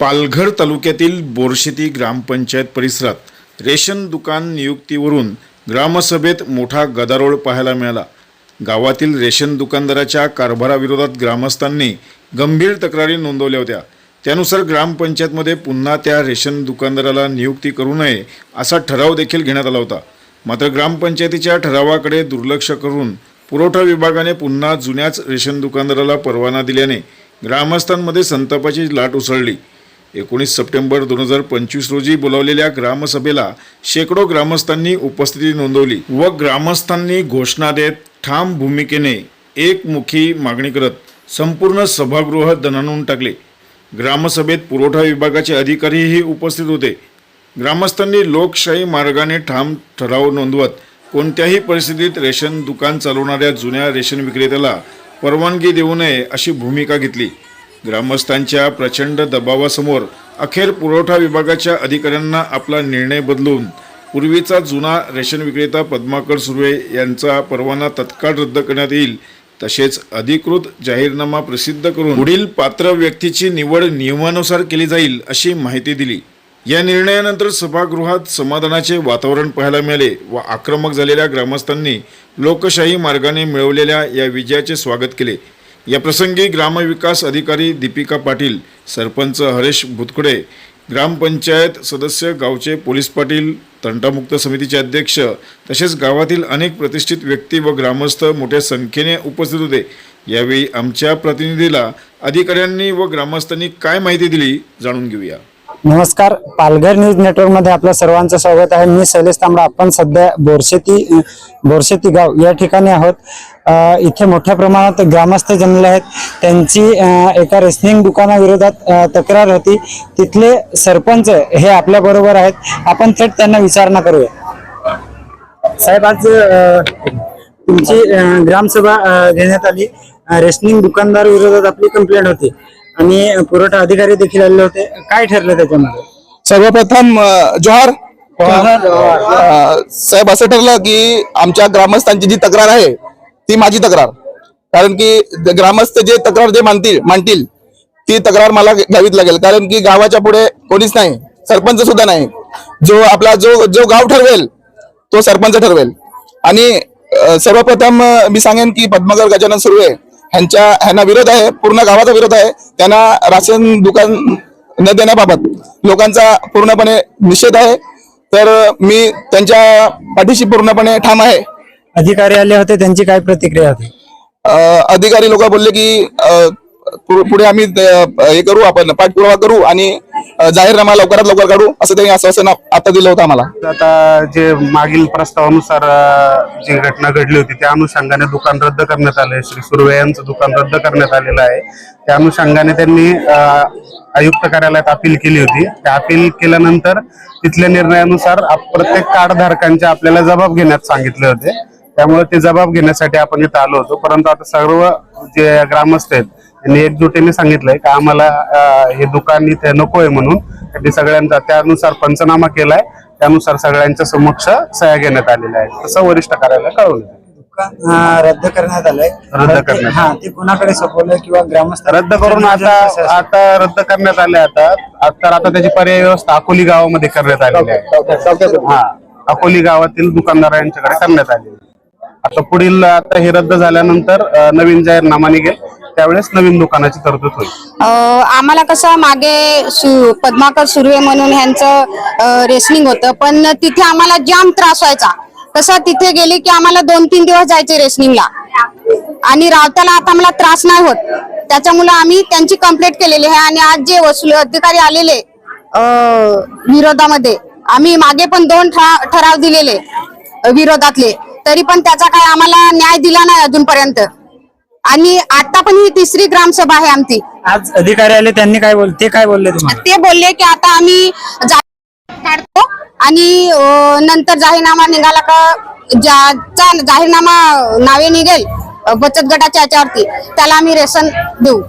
पालघर तालुक्यातील बोरशेती ग्रामपंचायत परिसरात रेशन दुकान नियुक्तीवरून ग्रामसभेत मोठा गदारोळ पाहायला मिळाला. गावातील रेशन दुकानदाराच्या कारभाराविरोधात ग्रामस्थांनी गंभीर तक्रारी नोंदवल्या होत्या. त्यानुसार ग्रामपंचायतमध्ये पुन्हा त्या रेशन दुकानदाराला नियुक्ती करू नये असा ठराव देखील घेण्यात आला होता. मात्र ग्रामपंचायतीच्या ठरावाकडे दुर्लक्ष करून पुरवठा विभागाने पुन्हा जुन्याच रेशन दुकानदाराला परवाना दिल्याने ग्रामस्थांमध्ये संतापाची लाट उसळली. एकोणीस सप्टेंबर दोन हजार पंचवीस रोजी बोलावलेल्या ग्रामसभेला शेकडो ग्रामस्थांनी उपस्थिती नोंदवली व ग्रामस्थांनी घोषणा देत ठाम भूमिकेने एकमुखी मागणी करत संपूर्ण सभागृह दणाणून टाकले. ग्रामसभेत पुरवठा विभागाचे अधिकारीही उपस्थित होते. ग्रामस्थांनी लोकशाही मार्गाने ठाम ठराव नोंदवत कोणत्याही परिस्थितीत रेशन दुकान चालवणाऱ्या जुन्या रेशन विक्रेत्याला परवानगी देऊ नये अशी भूमिका घेतली. ग्रामस्थांच्या प्रचंड दबावासमोर अखेर पुरवठा विभागाच्या अधिकाऱ्यांना आपला निर्णय बदलून पूर्वीचा जुना रेशन विक्रेता पद्माकर सुर्वे यांचा परवाना तत्काळ रद्द करण्यात येईल तसेच अधिकृत जाहीरनामा प्रसिद्ध करून पुढील पात्र व्यक्तीची निवड नियमानुसार केली जाईल अशी माहिती दिली. या निर्णयानंतर सभागृहात समाधानाचे वातावरण पाहायला मिळाले व आक्रमक झालेल्या ग्रामस्थांनी लोकशाही मार्गाने मिळवलेल्या या विजयाचे स्वागत केले. या प्रसंगी ग्रामविकास अधिकारी दीपिका पाटील सरपंच हरेश भुतकडे ग्रामपंचायत सदस्य गावचे पोलीस पाटील तंटामुक्त समितीचे अध्यक्ष तसेच गावातील अनेक प्रतिष्ठित व्यक्ती व ग्रामस्थ मोठ्या संख्येने उपस्थित होते. यावेळी आमच्या प्रतिनिधीला अधिकाऱ्यांनी व ग्रामस्थांनी काय माहिती दिली जाणून घेऊया. नमस्कार पालघर न्यूज नेटवर्कमध्ये आपलं सर्वांचं स्वागत आहे. मी शैलेश तांबडा. आपण सध्या बोरशेती बोरशेती गाव या ठिकाणी आहोत. इथे मोठ्या प्रमाणात ग्रामस्थ जमले आहेत. त्यांची एका रेशनिंग दुकानाविरोधात तक्रार होती. तिथले सरपंच हे आपल्या बरोबर आहेत. आपण थेट त्यांना विचारणा करूया. साहेब आज तुमची ग्रामसभा घेण्यात आली. रेशनिंग दुकानदार विरोधात आपली कंप्लेंट होती. आणि पुरवठा अधिकारी देखील आले होते. काय ठरलं त्याच्यामध्ये? सर्वप्रथम अ, जोहार. अ, साहेब असं ठरलं की आमच्या ग्रामस्थांची जी तक्रार आहे ती माझी तक्रार. कारण की ज- ग्रामस्थ जे तक्रार जे मानतील मांडतील ती तक्रार मला घ्यावीच लागेल. कारण की गावाच्या पुढे कोणीच नाही सरपंच सुद्धा नाही. जो आपला जो जो गाव ठरवेल तो सरपंच ठरवेल. आणि अ, सर्वप्रथम अ, मी सांगेन की पद्मकर गजानन सुर्वे ह्यांच्या ह्यांना विरोध आहे पूर्ण गावाचा विरोध आहे. त्यांना राशन दुकान न देण्याबाबत लोकांचा पूर्णपणे निषेध आहे. तर मी त्यांच्या पाठीशी पूर्णपणे ठाम आहे. अधिकारी आले होते त्यांची काय प्रतिक्रिया होती? अधिकारी लोक बोलले की पुढे आम्ही हे करू आपण पाठपुरावा करू आणि जाहीरनामा लवकरात लवकर काढू असं त्यांनी आश्वासन आता दिलं होतं आम्हाला. आता जे मागील प्रस्तावानुसार जी घटना घडली होती त्या अनुषंगाने दुकान रद्द करण्यात आले श्री सुर्वे यांचं दुकान रद्द करण्यात आलेलं आहे. त्या अनुषंगाने त्यांनी आयुक्त कार्यालयात अपील केली होती. त्या अपील केल्यानंतर तिथल्या निर्णयानुसार प्रत्येक कार्डधारकांच्या आपल्याला जबाब घेण्यात सांगितले होते. त्यामुळे ते जबाब घेण्यासाठी आपण इथं आलो होतो. परंतु आता सर्व जे ग्रामस्थ आहेत त्यांनी एकजुटीने सांगितलंय की आम्हाला हे दुकान इथे नकोय म्हणून. त्यांनी सगळ्यांचा त्यानुसार पंचनामा केलाय. त्यानुसार सगळ्यांच्या समक्ष सह्या घेण्यात आलेल्या आहेत. तसं वरिष्ठ कार्यालय कळवलं दुकान रद्द करण्यात आलंय. रद्द करण्यात हा ते कुणाकडे सोपवलंय किंवा ग्रामस्थ रद्द करून आता आता रद्द करण्यात आले आता. आता आता त्याची पर्याय व्यवस्था अकोली गावामध्ये करण्यात आलेली आहे. हा अकोली गावातील दुकानदारांच्याकडे करण्यात आली आता पुढील आता हे रद्द झाल्यानंतर नवीन जाहीरनामा निघेल त्यावेळेस नवीन दुकानाची तरतूद होईल. आम्हाला कसं मागे सु- पद्माकर सुर्वे म्हणून ह्यांचं रेसलिंग होतं. पण तिथे आम्हाला जाम त्रास व्हायचा. कसं तिथे गेले की आम्हाला दोन तीन दिवस जायचे रेसलिंगला. आणि रावताला आता आम्हाला त्रास नाही होत. त्याच्यामुळे आम्ही त्यांची कंप्लेंट केलेली आहे. आणि आज जे वसूल अधिकारी आलेले विरोधामध्ये आम्ही मागे पण दोन ठरा- ठराव दिलेले विरोधातले. तरी पण त्याचा काय आम्हाला न्याय दिला नाही अजूनपर्यंत. आणि आता पण ही तिसरी ग्रामसभा आहे आमची. आज अधिकारी आले त्यांनी काय बोल ते काय बोलले तुम्हाला? ते बोलले की आता आम्ही काढतो आणि अं, नंतर जाहीरनामा निघाला का ज्याचा जाहीरनामा नावे निघेल अं, बचत गटाच्या याच्यावरती त्याला आम्ही रेशन देऊ.